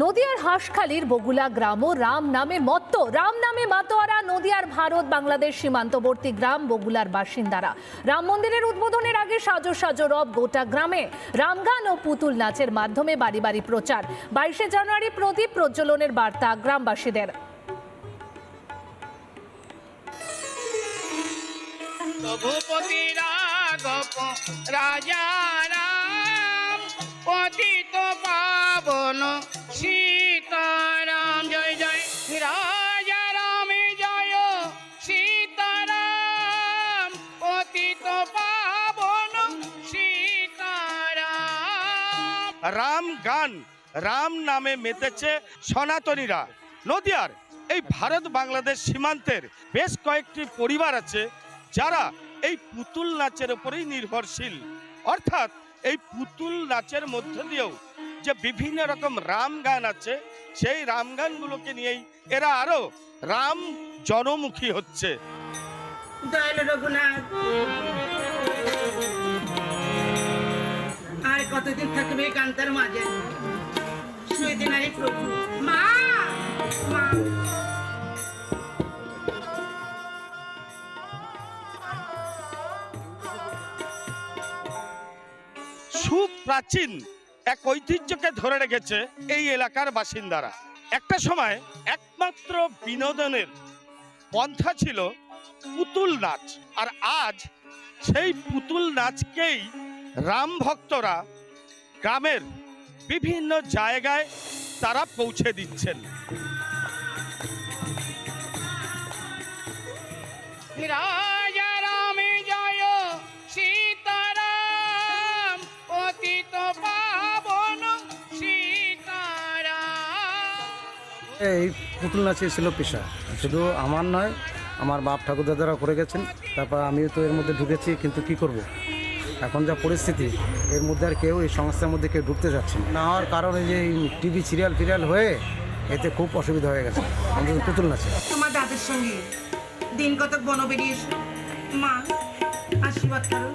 নদিয়ার হাঁসখালির বগুলা গ্রামও রাম নামে মত্ত। রাম নামে মাতোয়ারা, নদিয়ার ভারত, বাংলাদেশ সীমান্তবর্তী গ্রাম বগুলার বাসিন্দারা। রাম মন্দিরের উদ্বোধনের আগে সাজো সাজো রব গোটা গ্রামে। রামগান ও পুতুল নাচের মাধ্যমে বাড়ি বাড়ি প্রচার। বাইশে জানুয়ারি প্রদীপ প্রজ্বলনের বার্তা গ্রামবাসীদের। রাজা রাম, পতিত পাবন। সীতারাম, জয় জয়। রাজা রামে জয়। সীতারাম পতিত পাবন। সীতারাম। রাম গান, রাম নামে মেতেছে সনাতনীরা। নদিয়ার এই ভারত বাংলাদেশ সীমান্তের বেশ কয়েকটি পরিবার আছে যারা এই পুতুল নাচের উপরেই নির্ভরশীল। অর্থাৎ এই পুতুল নাচের মধ্য দিয়েও যে বিভিন্ন রকম রাম গান আছে সেই রাম গানগুলোকে নিয়েই এরা আরও রাম জনমুখী হচ্ছে। দয়াল রঘুনাথ আর কতদিন থাকবে এই কান্তার মাঝে? শুয়ে দিন আরে প্রভু। মা! মা! সুপ্রাচীন এক ঐতিহ্যকে ধরে রেখেছে এই এলাকার বাসিন্দারা। একটা সময় একমাত্র বিনোদনের পন্থা ছিল পুতুল নাচ। আর আজ সেই পুতুল নাচকেই রাম ভক্তরা গ্রামের বিভিন্ন জায়গায় তারা পৌঁছে দিচ্ছেন। এই পুতুল নাচই ছিল পেশা। শুধু আমার নয়, আমার বাপ ঠাকুর দাদারা করে গেছেন। তারপর আমিও তো এর মধ্যে ঢুকেছি, কিন্তু কি করব। এখন যা পরিস্থিতি, এর মধ্যে আর কেউ এই সংস্থার মধ্যে কেউ ঢুকতে যাচ্ছে না। হওয়ার কারণে যে টিভি সিরিয়াল ফিরিয়াল হয়ে এতে খুব অসুবিধা হয়ে গেছে। অন্তত পুতুল নাচে। তোমার দাদের সঙ্গে দিন কতক বন বেরিয়ে মা, আশীর্বাদ করো।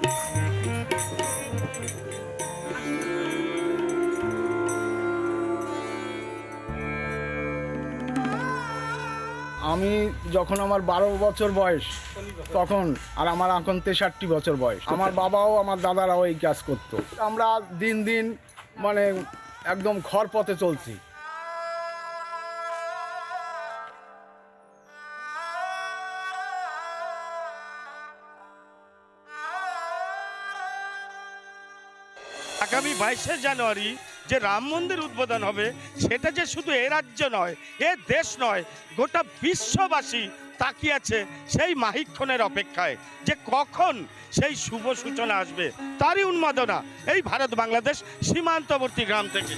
আমি যখন আমার বারো বছর বয়স, তখন আর আমার এখন তেষট্টি বছর বয়স। আমার বাবাও আমার দাদারাও এই কাজ করতো। আমরা দিন দিন মানে একদম খড় পথে চলছি। আগামী বাইশে জানুয়ারি যে রাম মন্দির উদ্বোধন হবে, সেটা যে শুধু এ রাজ্য নয়, এ দেশ নয়, গোটা বিশ্ববাসী তাকিয়ে আছে সেই মাহিক্ষণের অপেক্ষায় যে কখন সেই শুভ সূচনা আসবে। তারই উন্মাদনা এই ভারত বাংলাদেশ সীমান্তবর্তী গ্রাম থেকে।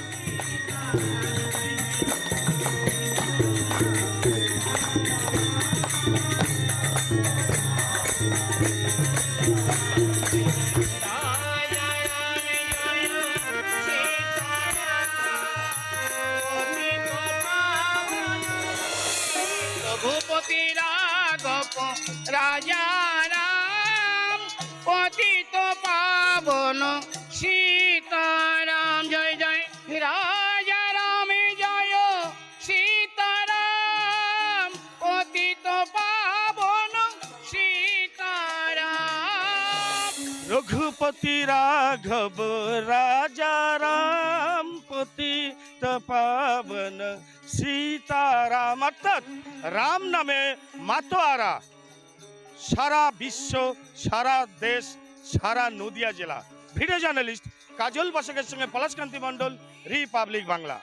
রঘুপতি রাঘব রাজা পতিত পাবন, সীতারাম, জয় জয়। রাজা রামে জয়, সীতারাম, পতিত পাবন, সীতারাম। রঘুপতি রাঘব, রাজা রাম, পতিত পাবন সীতারাম অর্থাৎ রাম নামে মাতোয়ারা। সারা বিশ্ব, সারা দেশ, সারা নদিয়া জেলা। ভিডিও জার্নালিস্ট কাজল বাসকের সঙ্গে পলাশকান্তি মণ্ডল, রিপাবলিক বাংলা।